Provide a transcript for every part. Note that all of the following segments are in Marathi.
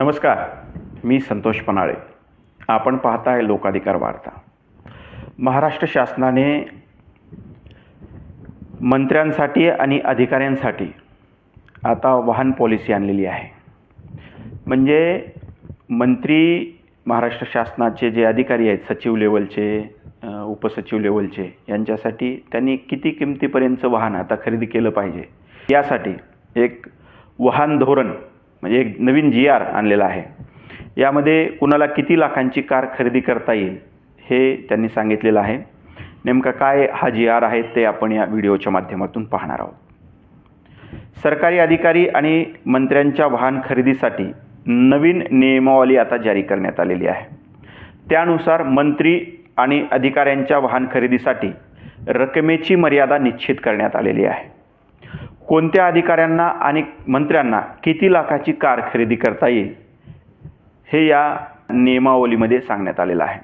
नमस्कार मी संतोष पनाळे. आपण पाहताय लोकाधिकार वार्ता. महाराष्ट्र शासनाने मंत्र्यांसाठी आणि अधिकाऱ्यांसाठी आता वाहन पॉलिसी आणलेली आहे. म्हणजे मंत्री महाराष्ट्र शासनाचे जे अधिकारी आहेत सचिव लेवलचे उपसचिव लेवलचे यांच्यासाठी त्यांनी किती किमतीपर्यंतचं वाहन आता खरेदी केलं पाहिजे? यासाठी एक वाहन धोरण म्हणजे एक नवीन जी आर आणलेला आहे. यामध्ये कुणाला किती लाखांची कार खरेदी करता येईल हे त्यांनी सांगितलेलं आहे. नेमका काय हा जी आर आहे ते आपण या व्हिडिओच्या माध्यमातून पाहणार आहोत. सरकारी अधिकारी आणि मंत्र्यांच्या वाहन खरेदीसाठी नवीन नियमावली आता जारी करण्यात आलेली आहे. त्यानुसार मंत्री आणि अधिकाऱ्यांच्या वाहन खरेदीसाठी रकमेची मर्यादा निश्चित करण्यात आलेली आहे. कोणत्या अधिकाऱ्यांना आणि मंत्र्यांना किती लाखाची कार खरेदी करता येईल? हे या नियमावलीमध्ये सांगण्यात आलेलं आहे.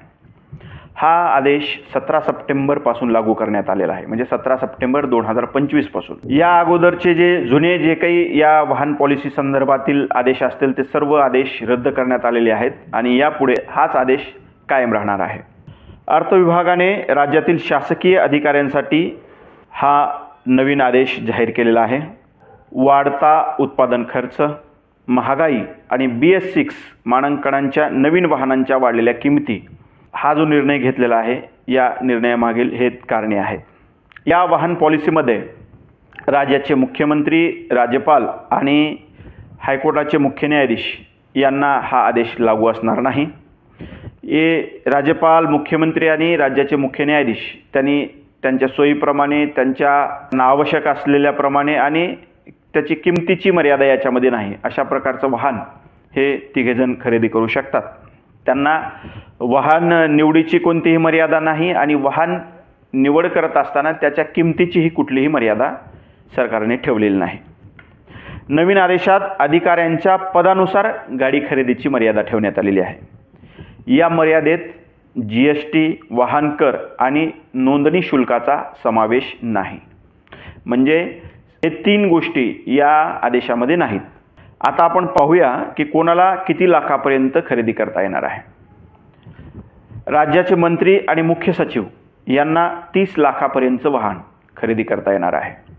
हा आदेश सतरा सप्टेंबरपासून लागू करण्यात आलेला आहे. म्हणजे सतरा सप्टेंबर दोन हजार पंचवीसपासून या अगोदरचे जे जुने जे काही या वाहन पॉलिसी संदर्भातील आदेश असतील ते सर्व आदेश रद्द करण्यात आलेले आहेत आणि यापुढे हाच आदेश कायम राहणार आहे. अर्थ विभागाने राज्यातील शासकीय अधिकाऱ्यांसाठी हा नवीन आदेश जाहीर केलेला आहे. वाढता उत्पादन खर्च महागाई आणि बी एस सिक्स मानांकनांच्या नवीन वाहनांच्या वाढलेल्या किमती हा जो निर्णय घेतलेला आहे या निर्णयामागील हे कारणे आहेत. या वाहन पॉलिसीमध्ये राज्याचे मुख्यमंत्री राज्यपाल आणि हायकोर्टाचे मुख्य न्यायाधीश यांना हा आदेश लागू असणार नाही. हे राज्यपाल मुख्यमंत्री आणि राज्याचे मुख्य न्यायाधीश त्यांनी त्यांच्या सोयीप्रमाणे त्यांच्या आवश्यक असलेल्याप्रमाणे आणि त्याची किमतीची मर्यादा याच्यामध्ये नाही. अशा प्रकारचं वाहन हे तिघेजण खरेदी करू शकतात. त्यांना वाहन निवडीची कोणतीही मर्यादा नाही आणि वाहन निवड करत असताना त्याच्या किमतीचीही कुठलीही मर्यादा सरकारने ठेवलेली नाही. नवीन आदेशात अधिकाऱ्यांच्या पदानुसार गाडी खरेदीची मर्यादा ठेवण्यात आलेली आहे. या मर्यादेत जी एस टी वाहन कर आणि नोंदणी शुल्काचा समावेश नाही. म्हणजे हे तीन गोष्टी या आदेशामध्ये नाहीत. आता आपण पाहूया की कोणाला किती लाखापर्यंत खरेदी करता येणार आहे. राज्याचे मंत्री आणि मुख्य सचिव यांना तीस लाखापर्यंत वाहन खरेदी करता येणार आहे.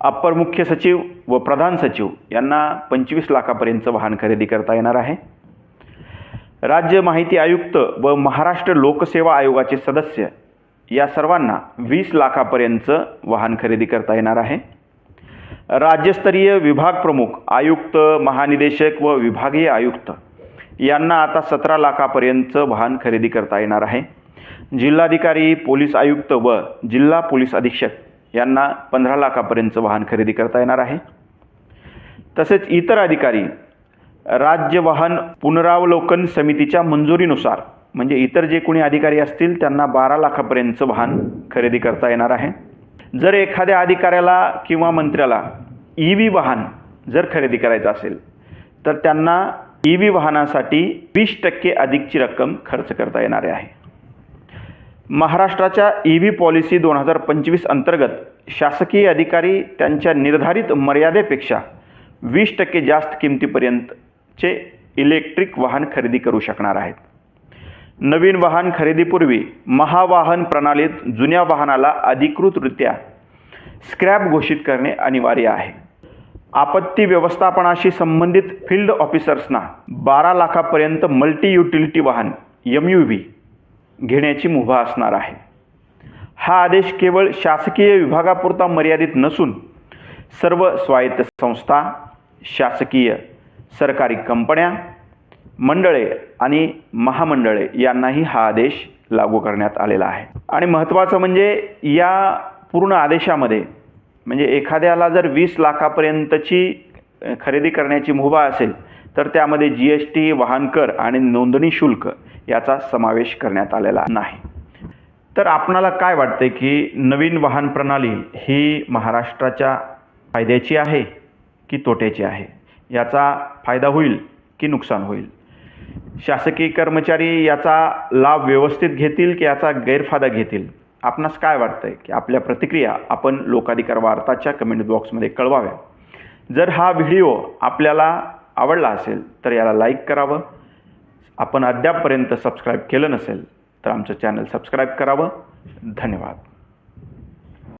अप्पर मुख्य सचिव व प्रधान सचिव यांना पंचवीस लाखापर्यंत वाहन खरेदी करता येणार आहे. राज्य माहिती आयुक्त व महाराष्ट्र लोकसेवा आयोगाचे सदस्य या सर्वांना वीस लाखापर्यंतचं वाहन खरेदी करता येणार आहे. राज्यस्तरीय विभाग प्रमुख आयुक्त महानिदेशक व विभागीय आयुक्त यांना आता सतरा लाखापर्यंतचं वाहन खरेदी करता येणार आहे. जिल्हाधिकारी पोलीस आयुक्त व जिल्हा पोलीस अधीक्षक यांना पंधरा लाखापर्यंतचं वाहन खरेदी करता येणार आहे. तसेच इतर अधिकारी राज्य वाहन पुनरावलोकन समितीच्या मंजुरीनुसार म्हणजे इतर जे कोणी अधिकारी असतील त्यांना बारा लाखापर्यंतचं वाहन खरेदी करता येणार आहे. जर एखाद्या अधिकाऱ्याला किंवा मंत्र्याला ई व्ही वाहन जर खरेदी करायचं असेल तर त्यांना ई व्ही वाहनासाठी वीस टक्के अधिकची रक्कम खर्च करता येणार आहे. महाराष्ट्राच्या ई व्ही पॉलिसी दोन हजार पंचवीस अंतर्गत शासकीय अधिकारी त्यांच्या निर्धारित मर्यादेपेक्षा वीस टक्के जास्त किमतीपर्यंत चे इलेक्ट्रिक वाहन खरेदी करू शकणार आहेत. नवीन वाहन खरेदीपूर्वी महावाहन प्रणालीत जुन्या वाहनाला अधिकृतरित्या स्क्रॅप घोषित करणे अनिवार्य आहे. आपत्ती व्यवस्थापनाशी संबंधित फील्ड ऑफिसर्सना बारा लाखापर्यंत मल्टी युटिलिटी वाहन एम यू व्ही घेण्याची मुभा असणार आहे. हा आदेश केवळ शासकीय विभागापुरता मर्यादित नसून सर्व स्वायत्त संस्था शासकीय सरकारी कंपन्या मंडळे आणि महामंडळे यांनाही हा आदेश लागू करण्यात आलेला आहे. आणि महत्त्वाचं म्हणजे या पूर्ण आदेशामध्ये म्हणजे एखाद्याला जर वीस लाखापर्यंतची खरेदी करण्याची मुभा असेल तर त्यामध्ये जी एस टी वाहन कर आणि नोंदणी शुल्क याचा समावेश करण्यात आलेला नाही. तर आपणाला काय वाटते की नवीन वाहन प्रणाली ही महाराष्ट्राच्या फायद्याची आहे की तोट्याची आहे? याचा फायदा होईल की नुकसान होईल? शासकीय कर्मचारी याचा लाभ व्यवस्थित घेतील की याचा गैरफायदा घेतील? आपणास काय वाटतं आहे की आपल्या प्रतिक्रिया आपण लोकाधिकार वार्ताच्या कमेंट बॉक्समध्ये कळवाव्या? जर हा व्हिडिओ आपल्याला आवडला असेल तर याला लाईक करावं. आपण अद्यापपर्यंत सबस्क्राईब केलं नसेल तर आमचं चॅनल सबस्क्राईब करावं. धन्यवाद.